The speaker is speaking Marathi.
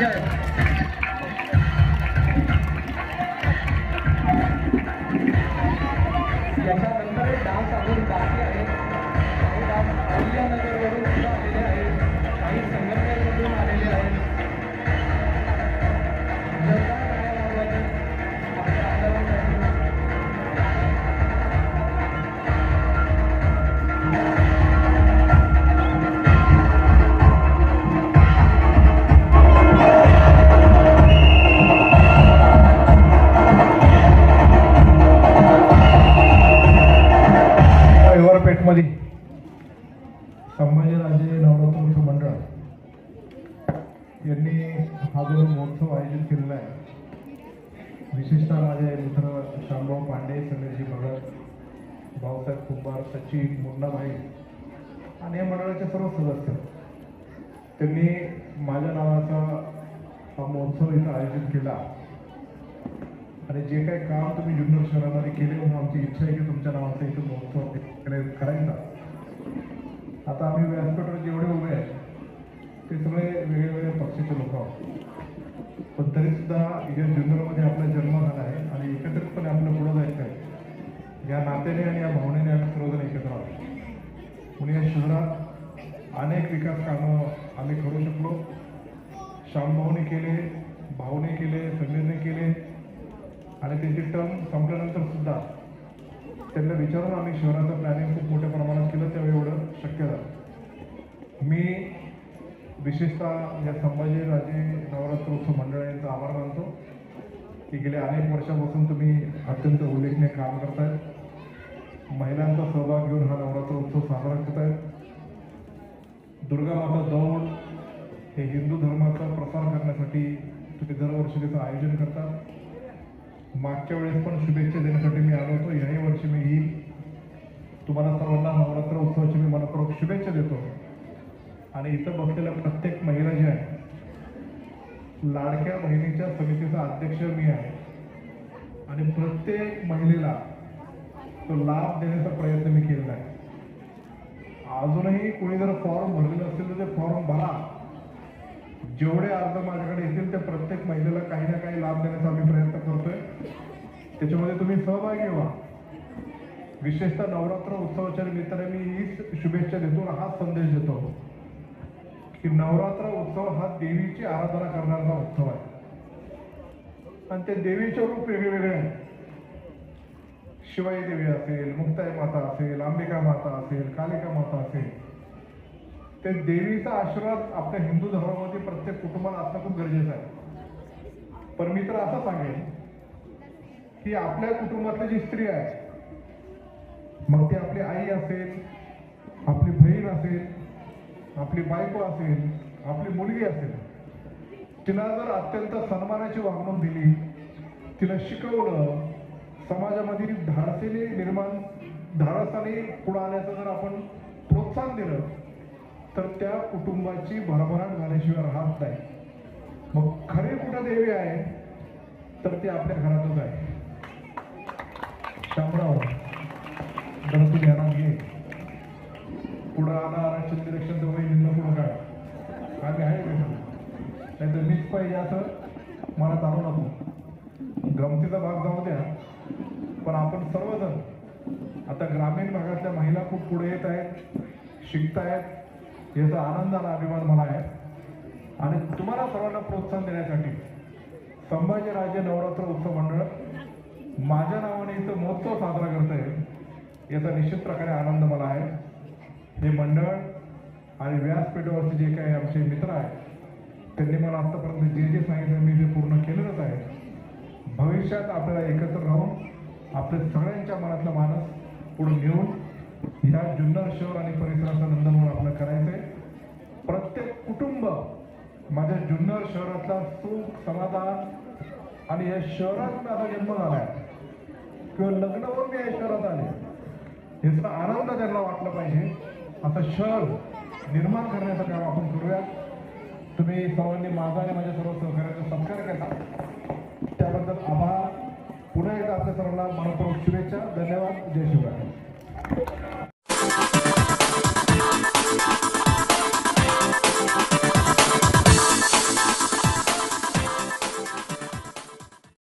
जय याच्यानंतर एक डान्स अजून बाकी आहे काही यांनी हा जो महोत्सव आयोजित केलेला आहे विशेषतः माझे मित्र श्यामभाऊ पांडे समीरजी भगत भाऊसाहेब कुंभार सचिन मुन्नाभाई आणि या मंडळाचे सर्व सदस्य त्यांनी माझ्या नावाचा हा महोत्सव इथं आयोजित केला. आणि जे काही काम तुम्ही जुन्नर शहरामध्ये केले म्हणून आमची इच्छा आहे की तुमच्या नावाचा इथं महोत्सव करायचा. आता आम्ही व्यासपीठावर जेवढे उभे आहेत ते सगळे वेगवेगळ्या पक्षाचे लोक आहोत. पण तरी सुद्धा या जुन्नरमध्ये आपला जन्म झाला आहे आणि एकत्रितपणे आपलं पुढं जायचं आहे. या नात्याने आणि या भावनेने आम्ही सर्वजण एकत्र आहोत. पुणे या शहरात अनेक विकास कामं आम्ही करू शकलो. श्यामभाऊने केले भाऊने केले समीरने केले. आणि त्यांची टर्म संपल्यानंतर सुद्धा त्यांना विचारून आम्ही शहराचं प्लॅनिंग खूप मोठ्या प्रमाणात केलं. त्यावेळी एवढं शक्य झालं. मी विशेषतः या संभाजीराजे नवरात्र उत्सव आभार मानतो. की गेल्या अनेक वर्षापासून तुम्ही अत्यंत उल्लेखनीय काम करतायत. महिलांचा सहभाग घेऊन हा नवरात्र उत्सव साजरा करतायत. दुर्गा माता दौड हे हिंदू धर्माचा प्रसार करण्यासाठी तुम्ही दरवर्षी त्याचं आयोजन करता. मागच्या वेळेस पण शुभेच्छा देण्यासाठी मी आलो होतो. याही वर्षी मी येईल. तुम्हाला सर्वांना नवरात्र उत्सवाची मी मनपूर्वक शुभेच्छा देतो. आणि इथं बसलेल्या प्रत्येक महिला ज्या आहे लाडक्या बहिणीच्या समितीचा अध्यक्ष मी आहे. आणि प्रत्येक महिलेला तो लाभ देण्याचा प्रयत्न मी केलेला आहे. अजूनही कोणी जर फॉर्म भरलेला असेल तर ते फॉर्म भरा. जेवढे अर्ज माझ्याकडे येतील त्या प्रत्येक महिलेला काही ना काही लाभ देण्याचा आम्ही प्रयत्न करतोय. त्याच्यामध्ये तुम्ही सहभागी व्हा. विशेषतः नवरात्र उत्सवाच्या निमित्ताने मी हीच शुभेच्छा देतो हा हाच संदेश देतो. की नवरात्र उत्सव हा देवीची आराधना करणारा उत्सव आहे. आणि ते देवीचे रूप वेगवेगळे आहेत शिवाई देवी असेल मुक्ताई माता असेल अंबिका माता असेल कालिका माता असेल. ते देवीचा आशीर्वाद आपल्या हिंदू धर्मामध्ये प्रत्येक कुटुंबाला असणं खूप गरजेचं आहे. पण मी तर असं सांगेन की आपल्या कुटुंबातली जी स्त्री आहे मग ती आपली आई असेल आपली बहीण असेल आपली बायको असेल आपली मुलगी असेल तिला जर अत्यंत सन्मानाची वागणूक दिली तिला शिकवलं समाजामध्ये धाडसीने निर्माण धाडसाने पुढे आल्याचं जर आपण प्रोत्साहन दिलं तर त्या कुटुंबाची भरभराट झाल्याशिवाय राहत नाही. मग खरे कुठं देवी आहे तर ते आपल्या घरातच आहे. शामराव जरा ध्यानात घे. पुढं आला आरक्षण निरीक्षण तर वहिनींना पुढं काढ आम्ही आहे भेटून नाही तर मीच पाहिजे मनात आणू चालू नको. गमतीचा भाग जाऊ द्या. पण आपण सर्वजण आता ग्रामीण भागातल्या महिला खूप पुढे येत आहेत शिकतायत. याचा आनंद आणि अभिमान मला आहे. आणि तुम्हाला सर्वांना प्रोत्साहन देण्यासाठी संभाजीराजे नवरात्र उत्सव मंडळ माझ्या नावाने इथं महोत्सव साजरा करत आहे याचा निश्चित प्रकारे आनंद मला आहे. हे मंडळ आणि व्यासपीठावरचे जे काही आमचे मित्र आहेत त्यांनी मला आतापर्यंत जे जे सांगितलं मी ते पूर्ण केलेलंच आहे. भविष्यात आपल्याला एकत्र राहून आपल्या सगळ्यांच्या मनातला मानस पुढे घेऊन या जुन्नर शहर आणि परिसराचं नंदनवन आपलं करायचं आहे प्रत्येक कुटुंब माझ्या जुन्नर शहरातला सुख समाधान आणि या शहरात माझा जन्म झालाय. किंवा लग्नावर मी या शहरात आले. याचा आनंद त्यांना वाटला पाहिजे. असं शहर निर्माण करण्याचं काम आपण करूया. तुम्ही सर्वांनी माझा आणि माझ्या सर्व सहकार्याचा सत्कार केला. त्याबद्दल आभार. पुन्हा एकदा आपल्या सर्वांना मनपूर्वक शुभेच्छा. धन्यवाद. जय शिवराय.